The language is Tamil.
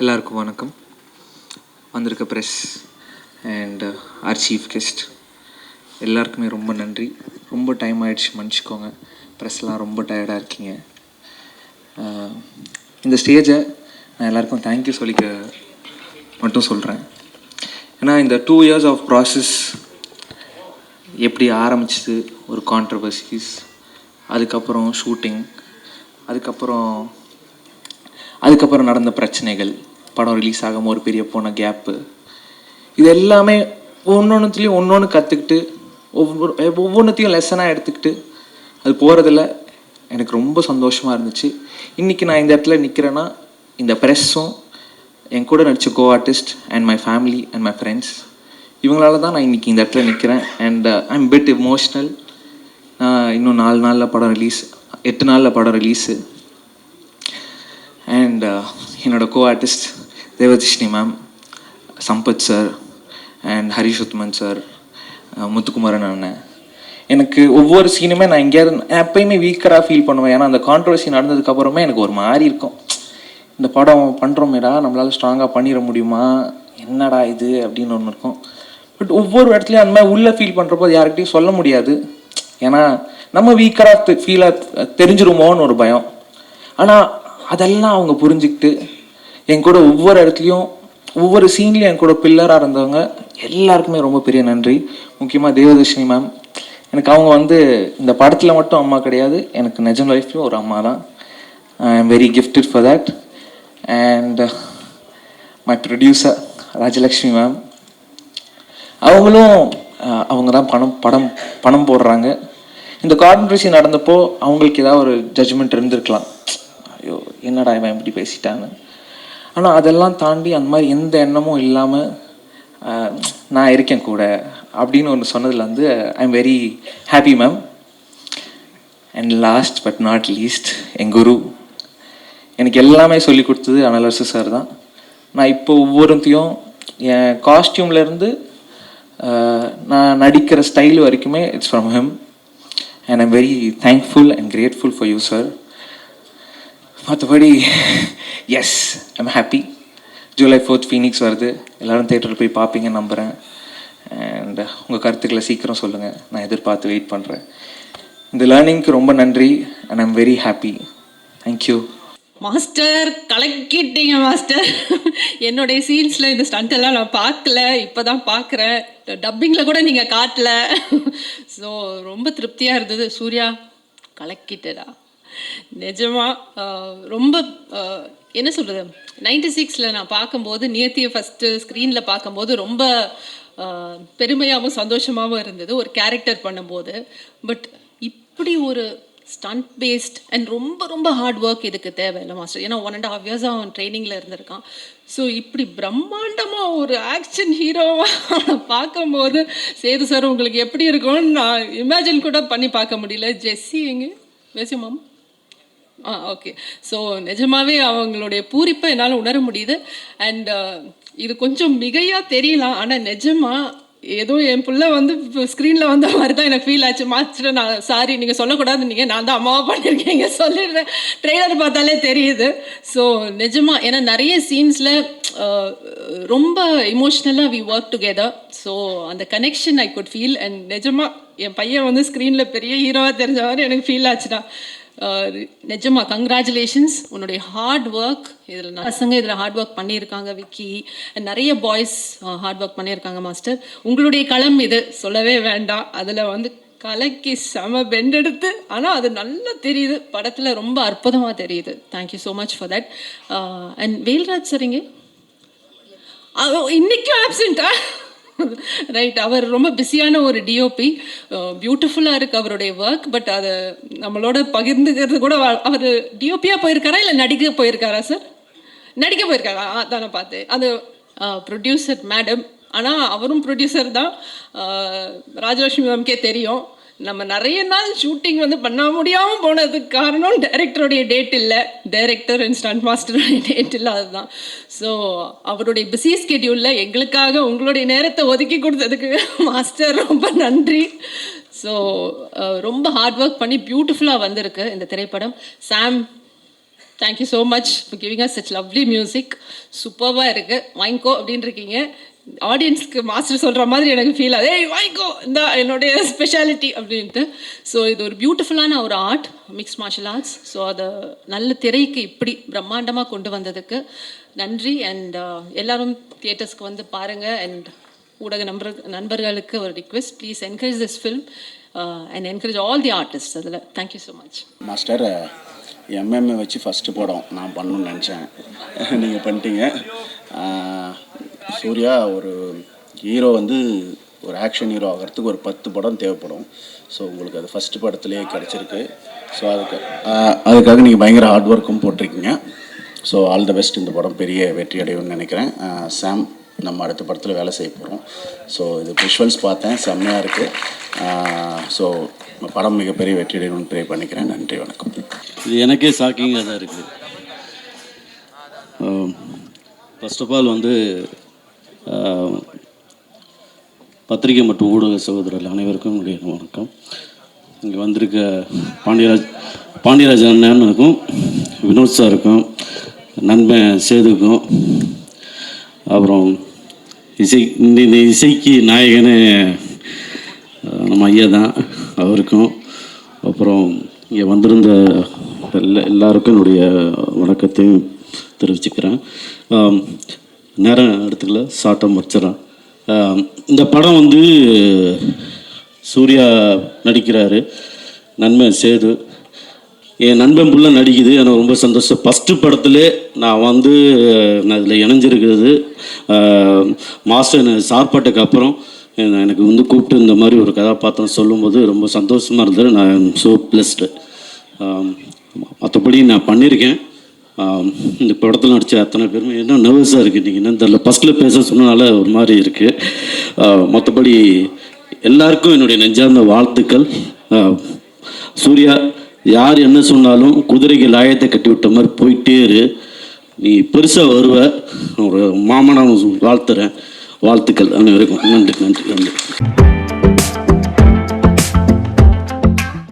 எல்லாருக்கும் வணக்கம். வந்திருக்க press and our chief guest எல்லாருக்குமே ரொம்ப நன்றி. ரொம்ப டைம் ஆகிடுச்சு மன்னிச்சிக்கோங்க. ப்ரெஸ்லாம் ரொம்ப டயர்டாக இருக்கீங்க. இந்த ஸ்டேஜை நான் எல்லாருக்கும் தேங்க்யூ சொல்லிக்க மட்டும் சொல்கிறேன் ஏன்னா இந்த டூ இயர்ஸ் ஆஃப் ப்ராசஸ் எப்படி ஆரம்பிச்சது ஒரு கான்ட்ரவர்சிஸ் அதுக்கப்புறம் ஷூட்டிங் அதுக்கப்புறம் அதுக்கப்புறம் நடந்த பிரச்சனைகள் படம் ரிலீஸ் ஆகாமல் ஒரு பெரிய போன கேப்பு இது எல்லாமே ஒன்றொன்றுத்துலேயும் ஒன்று ஒன்று கற்றுக்கிட்டு ஒவ்வொரு ஒவ்வொன்றுத்தையும் லெசனாக எடுத்துக்கிட்டு அது போகிறதுல எனக்கு ரொம்ப சந்தோஷமாக இருந்துச்சு. இன்றைக்கி நான் இந்த இடத்துல நிற்கிறேன்னா இந்த ப்ரெஸ்ஸும் என் கூட நடித்த co artist and my family and my friends இவங்களால தான் நான் இன்றைக்கி இந்த இடத்துல நிற்கிறேன் and I am bit emotional இன்னும் நாலு நாளில் படம் ரிலீஸ் எட்டு நாளில் படம் ரிலீஸு அண்ட் என்னோடய co artist Devadarshini ma'am Sampath sir and Harish Uthaman sir Muthukumaran அண்ணன். எனக்கு ஒவ்வொரு சீனுமே நான் எங்கேயாவது நான் எப்பயுமே வீக்கராக ஃபீல் பண்ணுவேன். ஏன்னா அந்த கான்ட்ரவர்சி நடந்ததுக்கப்புறமே எனக்கு ஒரு மாதிரி இருக்கும். இந்த படம் பண்ணுறோமேடா நம்மளால் ஸ்ட்ராங்காக பண்ணிட முடியுமா? என்னடா இது? அப்படின்னு ஒன்று இருக்கும். பட் ஒவ்வொரு இடத்துலையும் அந்த மாதிரி உள்ளே ஃபீல் பண்ணுறப்போ யார்கிட்டையும் சொல்ல முடியாது. ஏன்னா நம்ம வீக்கராக ஃபீலாக தெரிஞ்சிருமோன்னு ஒரு பயம். ஆனால் அதெல்லாம் அவங்க புரிஞ்சுக்கிட்டு என் கூட ஒவ்வொரு இடத்துலையும் ஒவ்வொரு சீன்லையும் என் கூட பில்லராக இருந்தவங்க எல்லாருக்குமே ரொம்ப பெரிய நன்றி. முக்கியமாக தேவதர்ஷினி மேம் எனக்கு அவங்க வந்து இந்த படத்தில் மட்டும் அம்மா கிடையாது. எனக்கு நிஜம் லைஃப்லையும் ஒரு அம்மா தான். I am very gifted for that and my producer Rajalakshmi ma'am அவங்களும் uh, அவங்க தான் பணம் படம் பணம் போடுறாங்க. இந்த கான்ட்ரவர்சி நடந்தப்போ அவங்களுக்கு ஏதாவது ஒரு ஜட்ஜ்மெண்ட் இருந்திருக்கலாம். என்னடா இவன் இப்படி பேசிட்டான்னு. ஆனால் அதெல்லாம் தாண்டி அந்த மாதிரி எந்த எண்ணமும் இல்லாமல் நான் இருக்கேன் கூட அப்படின்னு ஒன்று சொன்னதில் வந்து I am very happy ma'am and last but not least என் குரு. எனக்கு எல்லாமே சொல்லி கொடுத்தது அனலரசு சார் தான். நான் இப்போ ஒவ்வொருத்தையும் என் காஸ்டியூம்லேருந்து நான் நடிக்கிற ஸ்டைல் வரைக்குமே it's from him and I'm very thankful and grateful for you sir மற்றபடி yes I'm happy July fourth Phoenix வருது. எல்லோரும் தேட்டரில் போய் பார்ப்பீங்கன்னு நம்புகிறேன் அண்ட் உங்கள் கருத்துக்களை சீக்கிரம் சொல்லுங்கள் நான் எதிர்பார்த்து வெயிட் பண்ணுறேன் இந்த லேர்னிங்க்கு ரொம்ப நன்றி and I'm very happy thank you master கலக்கிட்டீங்க master என்னுடைய சீன்ஸில் இந்த ஸ்டண்ட் எல்லாம் நான் பார்க்கல. இப்போ தான் பார்க்குறேன் டப்பிங்கில் கூட நீங்கள் காட்டல. ஸோ ரொம்ப திருப்தியாக இருந்தது. சூர்யா கலக்கிட்டடா. நிஜமாக ரொம்ப என்ன சொல்கிறது நைன்டி சிக்ஸில் நான் பார்க்கும்போது நியத்தியை ஃபஸ்ட்டு ஸ்க்ரீனில் பார்க்கும்போது ரொம்ப பெருமையாகவும் சந்தோஷமாகவும் இருந்தது ஒரு கேரக்டர் பண்ணும்போது. பட் இப்படி ஒரு ஸ்டண்ட் பேஸ்ட் அண்ட் ரொம்ப ரொம்ப ஹார்ட் ஒர்க் இதுக்கு தேவையில்லை மாஸ்டர் ஏன்னா ஒன் அண்ட் ஹாஃப் இயர்ஸ் அவன் ட்ரைனிங்கில் இருந்திருக்கான். ஸோ இப்படி பிரம்மாண்டமாக ஒரு ஆக்ஷன் ஹீரோவாக பார்க்கும்போது சேது சார் உங்களுக்கு எப்படி இருக்கும்னு நான் இமேஜின் கூட பண்ணி பார்க்க முடியல. ஜெஸ்ஸி எங்கே? பேசி மாமா ஆ ஓகே ஸோ நிஜமாவே அவங்களுடைய பூரிப்பை என்னால் உணர முடியுது. அண்ட் uh, இது கொஞ்சம் மிகையாக தெரியலாம். ஆனால் நிஜமாக ஏதோ என் பிள்ளை வந்து ஸ்க்ரீனில் வந்த மாதிரி தான் எனக்கு ஃபீல் ஆச்சு. மாஸ்டர் நான் சாரி நீங்கள் சொல்லக்கூடாது நீங்கள் நான் தான் அம்மாவை பண்ணியிருக்கீங்க சொல்லிடுறேன். ட்ரெய்லர் பார்த்தாலே தெரியுது. ஸோ நிஜமாக ஏன்னா நிறைய சீன்ஸில் uh, ரொம்ப இமோஷ்னலாக வி ஒர்க் டுகெதர் ஸோ அந்த connection I could feel and நிஜமா என் பையன் வந்து ஸ்க்ரீனில் பெரிய ஹீரோவாக தெரிஞ்ச மாதிரி எனக்கு ஃபீல் ஆச்சுடா நிஜமா கங்க்ராச்சுலேஷன்ஸ் உன்னுடைய ஹார்ட் ஒர்க் இதில் பசங்க இதில் ஹார்ட் ஒர்க் பண்ணியிருக்காங்க விக்கி. நிறைய பாய்ஸ் ஹார்ட் ஒர்க் பண்ணியிருக்காங்க மாஸ்டர் உங்களுடைய களம் இது. சொல்லவே வேண்டாம். அதில் வந்து கலக்கி செம பெண்டெடுத்து ஆனால் அது நல்லா தெரியுது. படத்தில் ரொம்ப அற்புதமாக தெரியுது. Thank you so much for that and Velraj சரிங்க இன்னைக்கும் ஆப்சண்ட்டா ரைட் அவர் ரொம்ப பிஸியான ஒரு டிஓபி பியூட்டிஃபுல்லாக இருக்குது அவருடைய ஒர்க் பட் அதை நம்மளோட பகிர்ந்துக்கிறது கூட அவர் டிஓபியாக போயிருக்காரா இல்லை நடிக்க போயிருக்காரா சார் நடிக்க போயிருக்காரா? அதான் பார்த்து. அது ப்ரொடியூசர் மேடம் ஆனால் அவரும் ப்ரொடியூசர் தான். ராஜலட்சுமி மேம்கே தெரியும். நம்ம நிறைய நாள் ஷூட்டிங் வந்து பண்ண முடியாமல் போனதுக்கு காரணம் டைரக்டருடைய டேட் இல்லை. டைரக்டர் அண்ட் ஸ்டண்ட் மாஸ்டருடைய டேட் இல்லை அதுதான். ஸோ அவருடைய பிஸி ஸ்கெடியூலில் எங்களுக்காக உங்களுடைய நேரத்தை ஒதுக்கி கொடுத்ததுக்கு மாஸ்டர் ரொம்ப நன்றி. ஸோ ரொம்ப ஹார்ட் ஒர்க் பண்ணி பியூட்டிஃபுல்லாக வந்திருக்கு இந்த திரைப்படம். Sam thank you so much for giving us such lovely music சூப்பராக இருக்குது வாங்கிக்கோ அப்படின்னு இருக்கீங்க ஆடியன்ஸ்க்கு மாஸ்டர் சொல்கிற மாதிரி எனக்கு ஃபீல் ஆகுது. ஏய் வாங்கிக்கோ இந்த என்னுடைய ஸ்பெஷாலிட்டி அப்படின்ட்டு. ஸோ இது ஒரு பியூட்டிஃபுல்லான ஒரு art mix martial arts so அதை நல்ல திரைக்கு இப்படி பிரம்மாண்டமாக கொண்டு வந்ததுக்கு நன்றி. அண்ட் uh, எல்லாரும் தியேட்டர்ஸ்க்கு வந்து பாருங்கள் அண்ட் ஊடக நம்பர் நண்பர்களுக்கு ஒரு request please encourage this film and encourage all the artist அதில். Thank you so much master MMA வச்சு ஃபஸ்ட்டு படம் நான் பண்ணணும்னு நினச்சேன். நீங்கள் பண்ணிட்டீங்க. Uh, சூர்யா ஒரு ஹீரோ வந்து ஒரு ஆக்ஷன் ஹீரோ ஆகிறதுக்கு ஒரு பத்து படம் தேவைப்படும். ஸோ உங்களுக்கு அது ஃபஸ்ட்டு படத்துலேயே கிடச்சிருக்கு. ஸோ அதுக்கு அதுக்காக நீங்கள் பயங்கர ஹார்ட் ஒர்க்கும் போட்டிருக்கீங்க. ஸோ ஆல் த பெஸ்ட் இந்த படம் பெரிய வெற்றி அடையும்னு நினைக்கிறேன். சாம் நம்ம அடுத்த படத்தில் வேலை செய்ய போகிறோம் ஸோ இது விஷுவல்ஸ் பார்த்தேன். செம்மையாக இருக்குது ஸோ படம் மிகப்பெரிய வெற்றி அடையணும்னு ப்ரே பண்ணிக்கிறேன். நன்றி வணக்கம். இது எனக்கே ஷாக்கிங்காக தான் இருக்குது ஃபர்ஸ்ட் ஆஃப் ஆல் வந்து பத்திரிகை மற்றும் ஊடக சகோதரர்கள் அனைவருக்கும் என்னுடைய வணக்கம். இங்கே வந்திருக்க பாண்டியராஜ் பாண்டியராஜ் அண்ணனுக்கும் வினோத் சாருக்கும் நண்பன் சேதுக்கும் அப்புறம் இசை இந்த இசைக்கு நாயகன் நம்ம ஐயா தான் அவருக்கும் அப்புறம் இங்கே வந்திருந்த எல்லா எல்லாருக்கும் என்னுடைய வணக்கத்தையும் தெரிவிச்சுக்கிறேன். நேரம் எடுத்துக்கல ஷார்ட்டாக முடிச்சிடறேன் இந்த படம் வந்து சூர்யா நடிக்கிறாரு. நன்மை சேது. என் நண்பன் புள்ள நடிக்குது. எனக்கு ரொம்ப சந்தோஷம். ஃபஸ்ட்டு படத்துலே நான் வந்து நான் இதில் இணைஞ்சிருக்கிறது மாஸ்டர் சார்பாட்டுக்கு அப்புறம் எனக்கு வந்து கூப்பிட்டு இந்த மாதிரி ஒரு கதாபாத்திரம் சொல்லும்போது ரொம்ப சந்தோஷமாக இருந்தது. நான் ஸோ பிளஸ்டு மற்றபடி நான் பண்ணியிருக்கேன். இந்த படத்தில் நடித்த அத்தனை பேருமே என்ன நர்வஸாக இருக்குது நீங்கள் என்னன்னு தெரில ஃபஸ்ட்டில் பேச சொன்னனால ஒரு மாதிரி இருக்குது மற்றபடி எல்லாருக்கும் என்னுடைய நெஞ்சார்ந்த வாழ்த்துக்கள். சூர்யா யார் என்ன சொன்னாலும் குதிரைக்கு லாயத்தை கட்டி விட்ட மாதிரி போயிட்டே இரு. நீ பெருசாக வருவ. ஒரு மாமனாக வாழ்த்துறேன். வாழ்த்துக்கள். அனைவருக்கும். நன்றி நன்றி நன்றி.